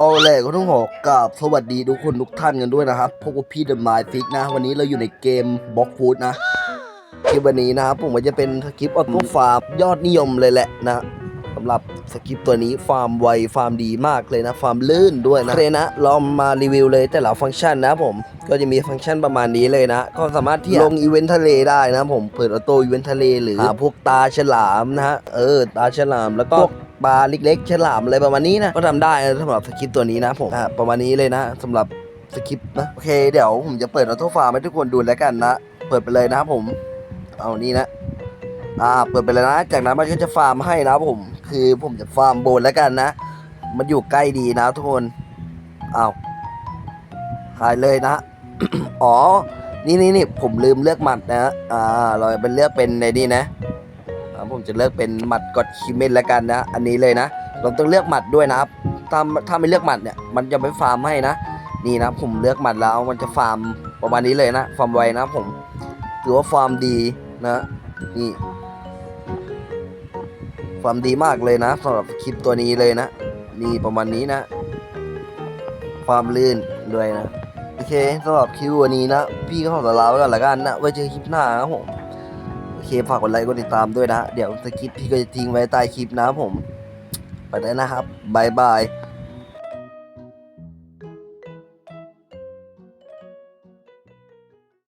เอาแหละก็ต้องขอกราบสวัสดีทุกคนทุกท่านกันด้วยนะครับพบกับพี่เดอะมายฟิกนะ วันนี้เราอยู่ในเกมบล็อกฟูดนะคลิปวันนี้นะครับผมก็จะเป็นสคริปต์ออโต้ฟาร์มยอดนิยมเลยแหละนะสำหรับสคริปตัวนี้ฟาร์มไวฟาร์มดีมากเลยนะ ฟาร์มลื่นด้วยนะโอเคนะเรามารีวิวเลยแต่ละฟังก์ชันนะผมก็จะมีฟังก์ชันประมาณนี้เลยนะ ก็สามารถที่ลงอีเวนต์ทะเลได้นะผมเปิดออโต้อีเวนต์ทะเลหรือพวกตาฉลามนะฮะเออตาฉลามแล้วก็ ปลาเล็กๆฉลามอะไรประมาณนี้นะก็ทำได้นะสำหรับสคริปต์ตัวนี้นะผมอะประมาณนี้เลยนะสำหรับสคริปต์นะโอเคเดี๋ยวผมจะเปิดออโต้ฟาร์มให้ทุกคนดูแล้วกันนะ เปิดไปเลยนะครับผมเอานี่นะอ่าเปิดไปเลยนะ จากนั้นมันก็จะฟาร์มให้นะผมคือผมจะฟาร์มโบนแล้วกันนะ มันอยู่ใกล้ดีนะทุกคนเอาหายเลยนะ อ๋อ นี่นี่นี่ผมลืมเลือกหมัดนะ อ่า เราเป็นเลือกเป็นในนี่นะ ผมจะเลือกเป็นหมัดกดคิเมนแล้วกันนะ อันนี้เลยนะ เราต้องเลือกหมัดด้วยนะครับ ถ้าถ้าไม่เลือกหมัดเนี่ย มันจะไม่ฟาร์มให้นะ นี่นะผมเลือกหมัดแล้วมันจะฟาร์มประมาณนี้เลยนะ ฟาร์มไวนะผม ถือว่าฟาร์มดีนะ นี่ ฟาร์มดีมากเลยนะสำหรับคลิปตัวนี้เลยนะ นี่ประมาณนี้นะฟาร์มลื่นด้วยนะ โอเคสำหรับคลิปวันนี้นะ พี่ก็ขอลาไปก่อนละกันนะ ไว้เจอคลิปหน้านะครับผม เคฝากกดไลค์กดติดตามด้วยนะ เดี๋ยวสคริปต์พี่ก็จะทิ้งไว้ใต้คลิปนะผม ไปได้นะครับบายบาย